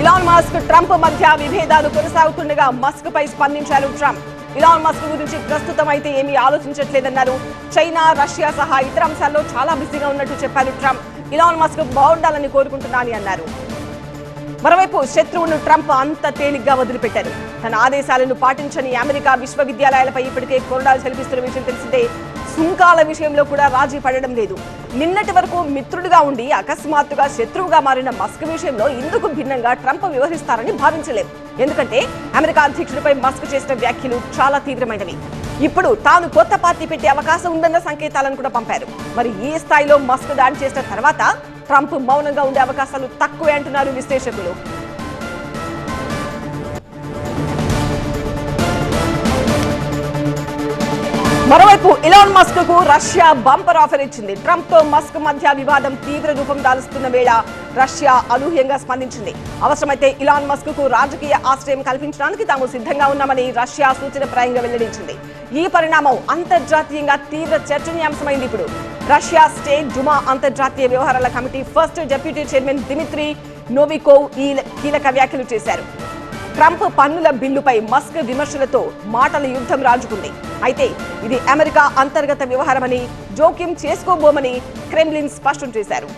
Elon Musk Trump మధ్య విభేదాలు కొనసాగుతుండగా Musk పై స్పందించారు ట్రంప్. ఇలాన్ మస్క్ గురించి ప్రస్తుతం అయితే ఏమీ ఆలోచించట్లేదన్నారు. చైనా రష్యా సహా ఇతర అంశాల్లో చాలా బిజీగా ఉన్నట్టు చెప్పారు ట్రంప్. ఇలాన్ మస్క్ బాగుండాలని కోరుకుంటున్నాని అన్నారు. మరోవైపు శత్రువును ట్రంప్ అంత తేలిగ్గా వదిలిపెట్టారు. తన ఆదేశాలను పాటించని అమెరికా విశ్వవిద్యాలయాలపై ఇప్పటికే కొరడాలు చెల్లిపిస్తున్న విషయం తెలిసిందే. సుంకాల విషయంలో కూడా రాజీ పడడం లేదు. నిన్నటి వరకు మిత్రుడిగా ఉండి అకస్మాత్తుగా శత్రువుగా మారిన మస్క్ విషయంలో ఇందుకు భిన్నంగా ట్రంప్ వ్యవహరిస్తారని భావించలేదు ఎందుకంటే అమెరికా అధ్యక్షుడిపై మస్క్ చేసిన వ్యాఖ్యలు చాలా తీవ్రమైనవి. ఇప్పుడు తాను కొత్త పార్టీ పెట్టే అవకాశం ఉందన్న సంకేతాలను కూడా పంపారు. మరి ఈ స్థాయిలో మస్క్ దాడి చేసిన తర్వాత ట్రంప్ మౌనంగా ఉండే అవకాశాలు తక్కువే అంటున్నారు విశ్లేషకులు. మరోవైపు ఇలాన్ మస్క్కు రష్యా బంపర్ ఆఫర్ ఇచ్చింది. ట్రంప్తో మస్క్ మధ్య వివాదం తీవ్ర రూపం దాలుస్తున్న వేళ రష్యా అనూహ్యంగా స్పందించింది. అవసరమైతే ఇలాన్ మస్క్కు రాజకీయ ఆశ్రయం కల్పించడానికి తాము సిద్ధంగా ఉన్నామని రష్యా సూచన ప్రాయంగా వెల్లడించింది. ఈ పరిణామం అంతర్జాతీయంగా తీవ్ర చర్చనీయాంశమైంది ఇప్పుడు. రష్యా స్టేట్ జుమా అంతర్జాతీయ వ్యవహారాల committee first deputy chairman Dmitry Novikov ఈ కీలక వ్యాఖ్యలు చేశారు. ట్రంప్ పన్నుల బిల్లుపై మస్క్ విమర్శలతో మాటల యుద్ధం రాజుకుంది. అయితే ఇది అమెరికా అంతర్గత వ్యవహారమని జోక్యం చేసుకోబోమని క్రెమ్లిన్ స్పష్టం చేశారు.